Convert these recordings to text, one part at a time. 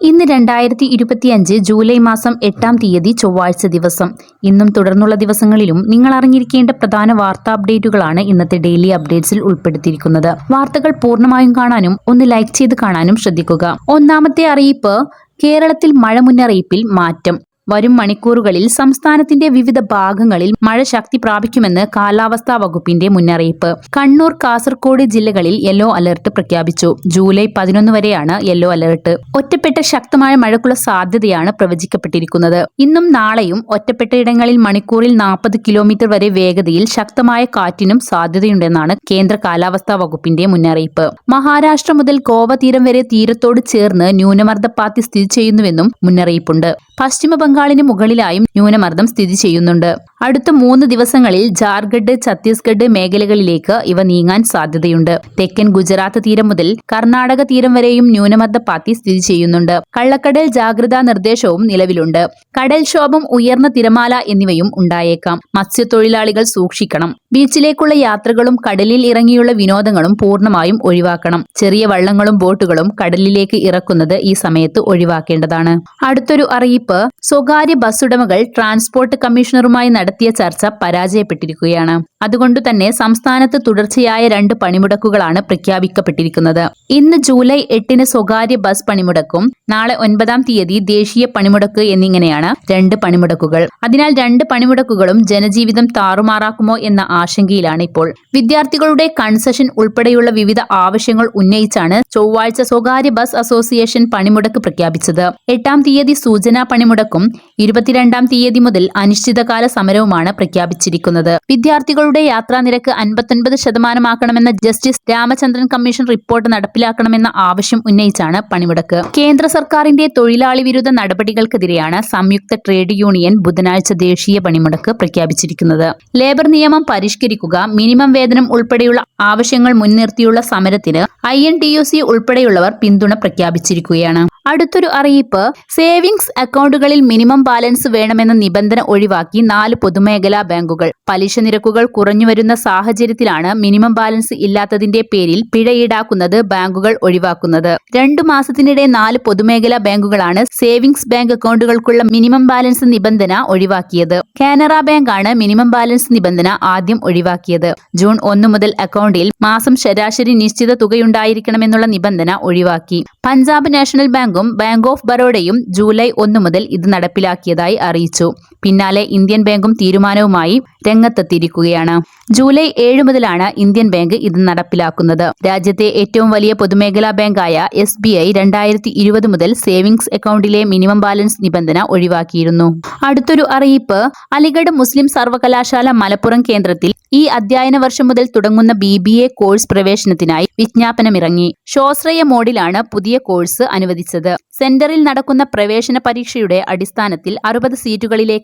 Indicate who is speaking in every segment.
Speaker 1: ഇന്ന് രണ്ടായിരത്തി ഇരുപത്തിയഞ്ച് ജൂലൈ മാസം എട്ടാം തീയതി ചൊവ്വാഴ്ച ദിവസം. ഇന്നും തുടർന്നുള്ള ദിവസങ്ങളിലും നിങ്ങൾ അറിഞ്ഞിരിക്കേണ്ട പ്രധാന വാർത്താ അപ്ഡേറ്റുകളാണ് ഇന്നത്തെ ഡെയിലി അപ്ഡേറ്റ്സിൽ ഉൾപ്പെടുത്തിയിരിക്കുന്നത്. വാർത്തകൾ പൂർണമായും കാണാനും ഒന്ന് ലൈക്ക് ചെയ്ത് കാണാനും ശ്രദ്ധിക്കുക. ഒന്നാമത്തെ അറിയിപ്പ് കേരളത്തിൽ മഴ മുന്നറിയിപ്പിൽ മാറ്റം. വരും മണിക്കൂറുകളിൽ സംസ്ഥാനത്തിന്റെ വിവിധ ഭാഗങ്ങളിൽ മഴ ശക്തി പ്രാപിക്കുമെന്ന് കാലാവസ്ഥാ വകുപ്പിന്റെ മുന്നറിയിപ്പ്. കണ്ണൂർ കാസർഗോഡ് ജില്ലകളിൽ യെല്ലോ അലർട്ട് പ്രഖ്യാപിച്ചു. ജൂലൈ പതിനൊന്ന് വരെയാണ് യെല്ലോ അലർട്ട്. ഒറ്റപ്പെട്ട ശക്തമായ മഴക്കുള്ള സാധ്യതയാണ് പ്രവചിക്കപ്പെട്ടിരിക്കുന്നത്. ഇന്നും നാളെയും ഒറ്റപ്പെട്ട ഇടങ്ങളിൽ മണിക്കൂറിൽ നാൽപ്പത് കിലോമീറ്റർ വരെ വേഗതയിൽ ശക്തമായ കാറ്റിനും സാധ്യതയുണ്ടെന്നാണ് കേന്ദ്ര കാലാവസ്ഥാ വകുപ്പിന്റെ മുന്നറിയിപ്പ്. മഹാരാഷ്ട്ര മുതൽ ഗോവ തീരം വരെ തീരത്തോട് ചേർന്ന് ന്യൂനമർദ്ദപ്പാത്തി സ്ഥിതി ചെയ്യുന്നുവെന്നും മുന്നറിയിപ്പുണ്ട്. പശ്ചിമ ബംഗാളിന് മുകളിലായും ന്യൂനമർദ്ദം സ്ഥിതി ചെയ്യുന്നുണ്ട്. അടുത്ത മൂന്ന് ദിവസങ്ങളിൽ ജാർഖണ്ഡ് ഛത്തീസ്ഗഡ് മേഖലകളിലേക്ക് ഇവ നീങ്ങാൻ സാധ്യതയുണ്ട്. തെക്കൻ ഗുജറാത്ത് തീരം മുതൽ കർണാടക തീരം വരെയും ന്യൂനമർദ്ദപ്പാത്തി സ്ഥിതി ചെയ്യുന്നുണ്ട്. കള്ളക്കടൽ ജാഗ്രതാ നിർദ്ദേശവും നിലവിലുണ്ട്. കടൽക്ഷോഭം ഉയർന്ന തിരമാല എന്നിവയും ഉണ്ടായേക്കാം. മത്സ്യത്തൊഴിലാളികൾ സൂക്ഷിക്കണം. ബീച്ചിലേക്കുള്ള യാത്രകളും കടലിൽ ഇറങ്ങിയുള്ള വിനോദങ്ങളും പൂർണമായും ഒഴിവാക്കണം. ചെറിയ വള്ളങ്ങളും ബോട്ടുകളും കടലിലേക്ക് ഇറക്കുന്നത് ഈ സമയത്ത് ഒഴിവാക്കേണ്ടതാണ്. അടുത്തൊരു അറിയിപ്പ് സ്വകാര്യ ബസ് ഉടമകൾ ട്രാൻസ്പോർട്ട് കമ്മീഷണറുമായി നടത്തിയ ചർച്ച പരാജയപ്പെട്ടിരിക്കുകയാണ്. അതുകൊണ്ട് തന്നെ സംസ്ഥാനത്ത് തുടർച്ചയായ രണ്ട് പണിമുടക്കുകളാണ് പ്രഖ്യാപിക്കപ്പെട്ടിരിക്കുന്നത്. ഇന്ന് ജൂലൈ എട്ടിന് സ്വകാര്യ ബസ് പണിമുടക്കും നാളെ ഒൻപതാം തീയതി ദേശീയ പണിമുടക്ക് എന്നിങ്ങനെയാണ് രണ്ട് പണിമുടക്കുകൾ. അതിനാൽ രണ്ട് പണിമുടക്കുകളും ജനജീവിതം താറുമാറാക്കുമോ എന്ന ആശങ്കയിലാണ് ഇപ്പോൾ. വിദ്യാർത്ഥികളുടെ കൺസെഷൻ ഉൾപ്പെടെയുള്ള വിവിധ ആവശ്യങ്ങൾ ഉന്നയിച്ചാണ് ചൊവ്വാഴ്ച സ്വകാര്യ ബസ് അസോസിയേഷൻ പണിമുടക്ക് പ്രഖ്യാപിച്ചത്. എട്ടാം തീയതി സൂചനാ പണിമുടക്കും ഇരുപത്തിരണ്ടാം തീയതി മുതൽ അനിശ്ചിതകാല സമരവുമാണ് പ്രഖ്യാപിച്ചിരിക്കുന്നത്. വിദ്യാർത്ഥികളുടെ യാത്രാ നിരക്ക് അൻപത്തൊൻപത് ശതമാനമാക്കണമെന്ന ജസ്റ്റിസ് രാമചന്ദ്രൻ കമ്മീഷൻ റിപ്പോർട്ട് നടപ്പിലാക്കണമെന്ന ആവശ്യം ഉന്നയിച്ചാണ് പണിമുടക്ക്. കേന്ദ്ര സർക്കാരിന്റെ തൊഴിലാളി വിരുദ്ധ നടപടികൾക്കെതിരെയാണ് സംയുക്ത ട്രേഡ് യൂണിയൻ ബുധനാഴ്ച ദേശീയ പണിമുടക്ക് പ്രഖ്യാപിച്ചിരിക്കുന്നത്. ലേബർ നിയമം പരിഷ്കരിക്കുക മിനിമം വേതനം ഉൾപ്പെടെയുള്ള ആവശ്യങ്ങൾ മുൻനിർത്തിയുള്ള സമരത്തിന് I N T U C ഉൾപ്പെടെയുള്ളവർ പിന്തുണ പ്രഖ്യാപിച്ചിരിക്കുകയാണ്. അടുത്തൊരു അറിയിപ്പ് സേവിങ്സ് അക്കൗണ്ടുകളിൽ മിനിമം ബാലൻസ് വേണമെന്ന നിബന്ധന ഒഴിവാക്കി നാല് പൊതുമേഖലാ ബാങ്കുകൾ. പലിശ നിരക്കുകൾ കുറഞ്ഞുവരുന്ന സാഹചര്യത്തിലാണ് മിനിമം ബാലൻസ് ഇല്ലാത്തതിന്റെ പേരിൽ പിഴ ഈടാക്കുന്നത് ബാങ്കുകൾ ഒഴിവാക്കുന്നത്. രണ്ടു മാസത്തിനിടെ നാല് പൊതുമേഖലാ ബാങ്കുകളാണ് സേവിംഗ്സ് ബാങ്ക് അക്കൗണ്ടുകൾക്കുള്ള മിനിമം ബാലൻസ് നിബന്ധന ഒഴിവാക്കിയത്. കാനറ ബാങ്കാണ് മിനിമം ബാലൻസ് നിബന്ധന ആദ്യം ഒഴിവാക്കിയത്. ജൂൺ ഒന്ന് മുതൽ അക്കൗണ്ടിൽ മാസം ശരാശരി നിശ്ചിത തുകയുണ്ടായിരിക്കണമെന്നുള്ള നിബന്ധന ഒഴിവാക്കി. പഞ്ചാബ് നാഷണൽ ബാങ്കും ബാങ്ക് ഓഫ് ബറോഡയും ജൂലൈ ഒന്ന് മുതൽ ഇത് നടപ്പിലാക്കിയതായി അറിയിച്ചു. പിന്നാലെ ഇന്ത്യൻ ബാങ്കും തീരുമാനവുമായി രംഗത്തെത്തിയിരിക്കുകയാണ്. ജൂലൈ ഏഴ് മുതലാണ് ഇന്ത്യൻ ബാങ്ക് ഇത് നടപ്പിലാക്കുന്നത്. രാജ്യത്തെ ഏറ്റവും വലിയ പൊതുമേഖലാ ബാങ്കായ എസ് ബി ഐ രണ്ടായിരത്തി ഇരുപത് മുതൽ സേവിംഗ്സ് അക്കൗണ്ടിലെ മിനിമം ബാലൻസ് നിബന്ധന ഒഴിവാക്കിയിരുന്നു. അടുത്തൊരു അറിയിപ്പ് അലിഗഡ് മുസ്ലിം സർവകലാശാല മലപ്പുറം കേന്ദ്രത്തിൽ ഈ അധ്യയന വർഷം മുതൽ തുടങ്ങുന്ന ബി ബി എ കോഴ്സ് പ്രവേശനത്തിനായി വിജ്ഞാപനമിറങ്ങി. സ്വാശ്രയ മോഡിലാണ് പുതിയ കോഴ്സ് അനുവദിച്ചത്. സെന്ററിൽ നടക്കുന്ന പ്രവേശന പരീക്ഷയുടെ അടിസ്ഥാനത്തിൽ അറുപത്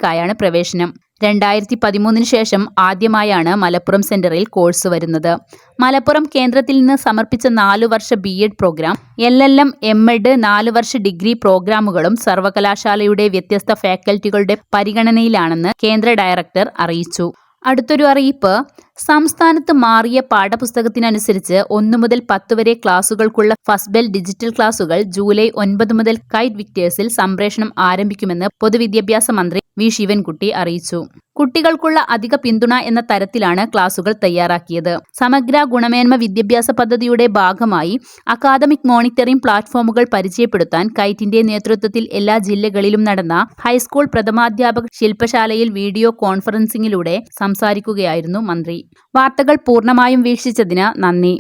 Speaker 1: സീറ്റുകളിലേക്കായാണ് പ്രവേശനം. രണ്ടായിരത്തി പതിമൂന്നിന് ശേഷം ആദ്യമായാണ് മലപ്പുറം സെന്ററിൽ കോഴ്സ് വരുന്നത്. മലപ്പുറം കേന്ദ്രത്തിൽ നിന്ന് സമർപ്പിച്ച നാലു വർഷ B Ed program L L M M Ed നാലു വർഷ ഡിഗ്രി പ്രോഗ്രാമുകളും സർവകലാശാലയുടെ വ്യത്യസ്ത ഫാക്കൽറ്റികളുടെ പരിഗണനയിലാണെന്ന് കേന്ദ്ര ഡയറക്ടർ അറിയിച്ചു. അടുത്തൊരു അറിയിപ്പ് സംസ്ഥാനത്ത് മാറിയ പാഠപുസ്തകത്തിനനുസരിച്ച് ഒന്നു മുതൽ പത്ത് വരെ ക്ലാസുകൾക്കുള്ള ഫസ്റ്റ് ബെൽ ഡിജിറ്റൽ ക്ലാസുകൾ ജൂലൈ ഒൻപത് മുതൽ കൈറ്റ് വിക്ടേഴ്സിൽ സംപ്രേഷണം ആരംഭിക്കുമെന്ന് പൊതുവിദ്യാഭ്യാസ മന്ത്രി വി ശിവൻകുട്ടി അറിയിച്ചു. കുട്ടികൾക്കുള്ള അധിക പിന്തുണ എന്ന തരത്തിലാണ് ക്ലാസുകൾ തയ്യാറാക്കിയത്. സമഗ്ര ഗുണമേന്മ വിദ്യാഭ്യാസ പദ്ധതിയുടെ ഭാഗമായി അക്കാദമിക് മോണിറ്ററിംഗ് പ്ലാറ്റ്ഫോമുകൾ പരിചയപ്പെടുത്താൻ കൈറ്റിന്റെ നേതൃത്വത്തിൽ എല്ലാ ജില്ലകളിലും നടന്ന ഹൈസ്കൂൾ പ്രഥമാധ്യാപക ശില്പശാലയിൽ വീഡിയോ കോൺഫറൻസിംഗിലൂടെ സംസാരിക്കുകയായിരുന്നു മന്ത്രി. വാർത്തകൾ പൂർണമായും വീക്ഷിച്ചതിന് നന്ദി.